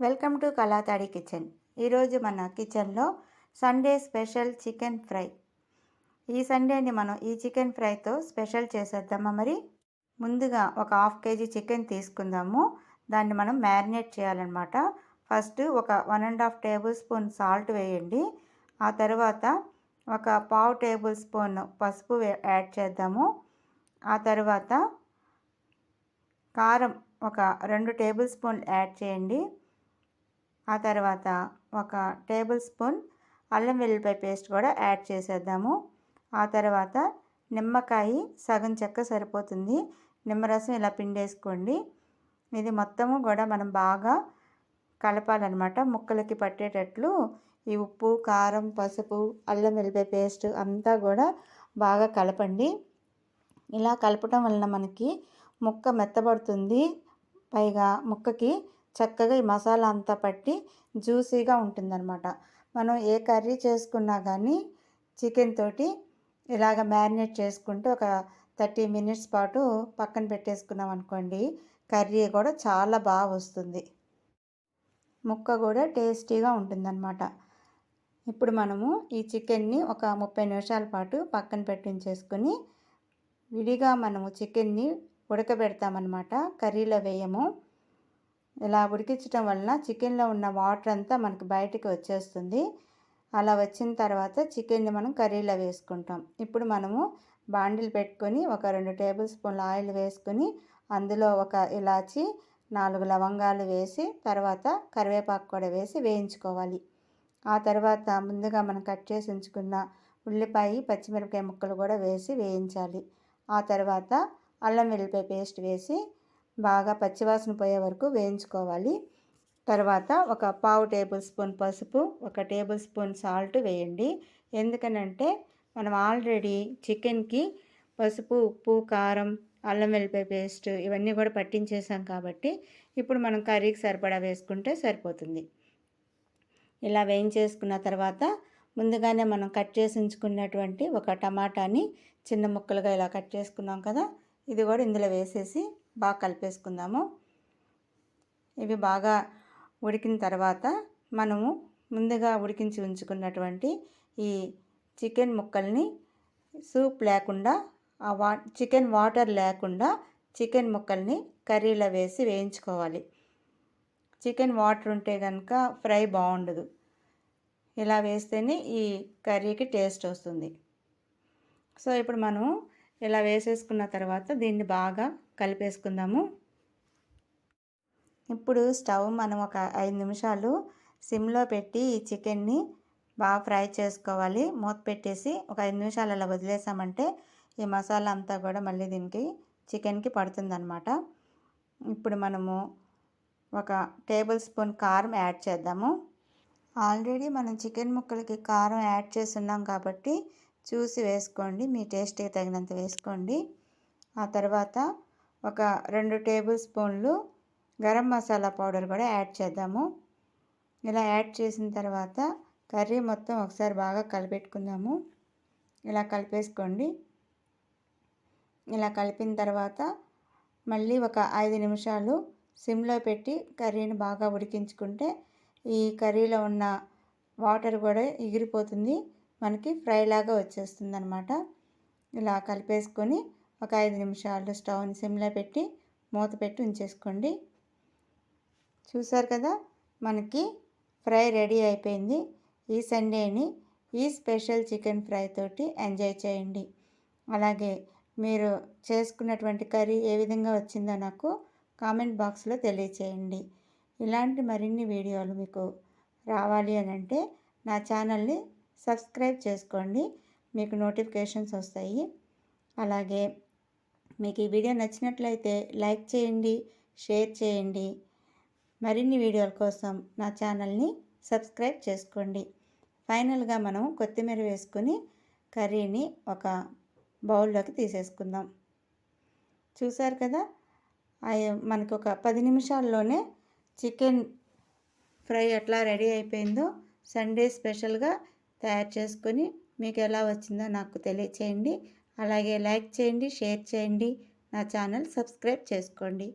Welcome to కళాతాడి kitchen. ఈరోజు మన కిచెన్లో సండే స్పెషల్ చికెన్ ఫ్రై. ఈ సండేని మనం ఈ చికెన్ ఫ్రైతో స్పెషల్ చేసేద్దామా మరి? ముందుగా ఒక హాఫ్ కేజీ చికెన్ తీసుకుందాము. దాన్ని మనం మ్యారినేట్ చేయాలన్నమాట. ఫస్ట్ ఒక one and half tablespoon salt వేయండి. ఆ తర్వాత ఒక పావు టేబుల్ స్పూన్ పసుపు యాడ్ చేద్దాము. ఆ తర్వాత కారం ఒక రెండు టేబుల్ స్పూన్ యాడ్ చేయండి. ఆ తర్వాత ఒక టేబుల్ స్పూన్ అల్లం వెల్లిపాయ పేస్ట్ కూడా యాడ్ చేసేద్దాము. ఆ తర్వాత నిమ్మకాయ సగం చెక్క సరిపోతుంది. నిమ్మరసం ఇలా పిండేసుకోండి. ఇది మొత్తము కూడా మనం బాగా కలపాలన్నమాట. ముక్కలకి పట్టేటట్లు ఈ ఉప్పు కారం పసుపు అల్లం వెల్లిపాయ పేస్ట్ అంతా కూడా బాగా కలపండి. ఇలా కలపటం వలన మనకి ముక్క మెత్తబడుతుంది. పైగా ముక్కకి చక్కగా ఈ మసాలా అంతా పట్టి జ్యూసీగా ఉంటుందన్నమాట. మనం ఏ కర్రీ చేసుకున్నా కానీ చికెన్ తోటి ఇలాగ మ్యారినేట్ చేసుకుంటూ ఒక థర్టీ మినిట్స్ పాటు పక్కన పెట్టేసుకున్నాం అనుకోండి కర్రీ కూడా చాలా బాగా వస్తుంది. ముక్క కూడా టేస్టీగా ఉంటుందన్నమాట. ఇప్పుడు మనము ఈ చికెన్ని ఒక ముప్పై నిమిషాల పాటు పక్కన పెట్టించేసుకుని విడిగా మనము చికెన్ని ఉడకబెడతామన్నమాట. కర్రీలో వేయము. ఇలా ఉడికించడం వలన చికెన్లో ఉన్న వాటర్ అంతా మనకు బయటికి వచ్చేస్తుంది. అలా వచ్చిన తర్వాత చికెన్ని మనం కర్రీలో వేసుకుంటాం. ఇప్పుడు మనము బాండిల్ పెట్టుకొని ఒక రెండు టేబుల్ స్పూన్ల ఆయిల్ వేసుకొని అందులో ఒక ఇలాచి నాలుగు లవంగాలు వేసి తర్వాత కరివేపాకు కూడా వేసి వేయించుకోవాలి. ఆ తర్వాత ముందుగా మనం కట్ చేసి ఉంచుకున్న ఉల్లిపాయ పచ్చిమిరపకాయ ముక్కలు కూడా వేసి వేయించాలి. ఆ తర్వాత అల్లం వెల్లిపాయ పేస్ట్ వేసి బాగా పచ్చివాసన పోయే వరకు వేయించుకోవాలి. తర్వాత ఒక పావు టేబుల్ స్పూన్ పసుపు ఒక టేబుల్ స్పూన్ సాల్ట్ వేయండి. ఎందుకనంటే మనం ఆల్రెడీ చికెన్కి పసుపు ఉప్పు కారం అల్లం వెల్లిపాయ పేస్ట్ ఇవన్నీ కూడా పట్టించేసాం కాబట్టి ఇప్పుడు మనం కర్రీకి సరిపడా వేసుకుంటే సరిపోతుంది. ఇలా వేయించేసుకున్న తర్వాత ముందుగానే మనం కట్ చేసి ఉంచుకున్నటువంటి ఒక టమాటాని చిన్న ముక్కలుగా ఇలా కట్ చేసుకున్నాం కదా ఇది కూడా ఇందులో వేసేసి బాగా కలిపేసుకుందాము. ఇవి బాగా ఉడికిన తర్వాత మనము ముందుగా ఉడికించి ఉంచుకున్నటువంటి ఈ చికెన్ ముక్కల్ని సూప్ లేకుండా ఆ వా చికెన్ వాటర్ లేకుండా చికెన్ ముక్కల్ని కర్రీలో వేసి వేయించుకోవాలి. చికెన్ వాటర్ ఉంటే కనుక ఫ్రై బాగుండదు. ఇలా వేస్తేనే ఈ కర్రీకి టేస్ట్ వస్తుంది. సో ఇప్పుడు మనం ఇలా వేసేసుకున్న తర్వాత దీన్ని బాగా కలిపేసుకుందాము. ఇప్పుడు స్టవ్ మనం ఒక ఐదు నిమిషాలు సిమ్లో పెట్టి ఈ చికెన్ని బాగా ఫ్రై చేసుకోవాలి. మూత పెట్టేసి ఒక ఐదు నిమిషాలు అలా వదిలేసామంటే ఈ మసాలా అంతా కూడా మళ్ళీ దీనికి చికెన్కి పడుతుందన్నమాట. ఇప్పుడు మనము ఒక టేబుల్ స్పూన్ కారం యాడ్ చేద్దాము. ఆల్రెడీ మనం చికెన్ ముక్కలకి కారం యాడ్ చేస్తున్నాం కాబట్టి చూసి వేసుకోండి. మీ టేస్ట్కి తగినంత వేసుకోండి. ఆ తర్వాత ఒక రెండు టేబుల్ స్పూన్లు గరం మసాలా పౌడర్ కూడా యాడ్ చేద్దాము. ఇలా యాడ్ చేసిన తర్వాత కర్రీ మొత్తం ఒకసారి బాగా కలిపెట్టుకుందాము. ఇలా కలిపేసుకోండి. ఇలా కలిపిన తర్వాత మళ్ళీ ఒక ఐదు నిమిషాలు సిమ్లో పెట్టి కర్రీని బాగా ఉడికించుకుంటే ఈ కర్రీలో ఉన్న వాటర్ కూడా ఎగిరిపోతుంది. మనకి ఫ్రై లాగా వచ్చేస్తుంది అనమాట ఇలా కలిపేసుకొని ఒక ఐదు నిమిషాలు స్టవ్ని సిమ్లో పెట్టి మూత పెట్టి ఉంచేసుకోండి. చూసారు కదా మనకి ఫ్రై రెడీ అయిపోయింది. ఈ సండేని ఈ స్పెషల్ చికెన్ ఫ్రై తోటి ఎంజాయ్ చేయండి. అలాగే మీరు చేసుకున్నటువంటి కర్రీ ఏ విధంగా వచ్చిందో నాకు కామెంట్ బాక్స్లో తెలియచేయండి. ఇలాంటి మరిన్ని వీడియోలు మీకు రావాలి అని అంటే నా ఛానల్ని సబ్స్క్రైబ్ చేసుకోండి. మీకు నోటిఫికేషన్స్ వస్తాయి. అలాగే మీకు ఈ వీడియో నచ్చినట్లయితే లైక్ చేయండి షేర్ చేయండి. మరిన్ని వీడియోల కోసం నా ఛానల్ని సబ్స్క్రైబ్ చేసుకోండి. ఫైనల్గా మనం కొత్తిమీర వేసుకొని కర్రీని ఒక బౌల్లోకి తీసేసుకుందాం. చూసారు కదా? మనకు ఒక పది నిమిషాల్లోనే చికెన్ ఫ్రై ఎట్లా రెడీ అయిపోయిందో సండే స్పెషల్గా తయారు చేసుకొని మీకు ఎలా వచ్చిందో నాకు తెలియచేయండి. అలాగే లైక్ చేయండి షేర్ చేయండి. నా ఛానల్ సబ్స్క్రైబ్ చేసుకోండి.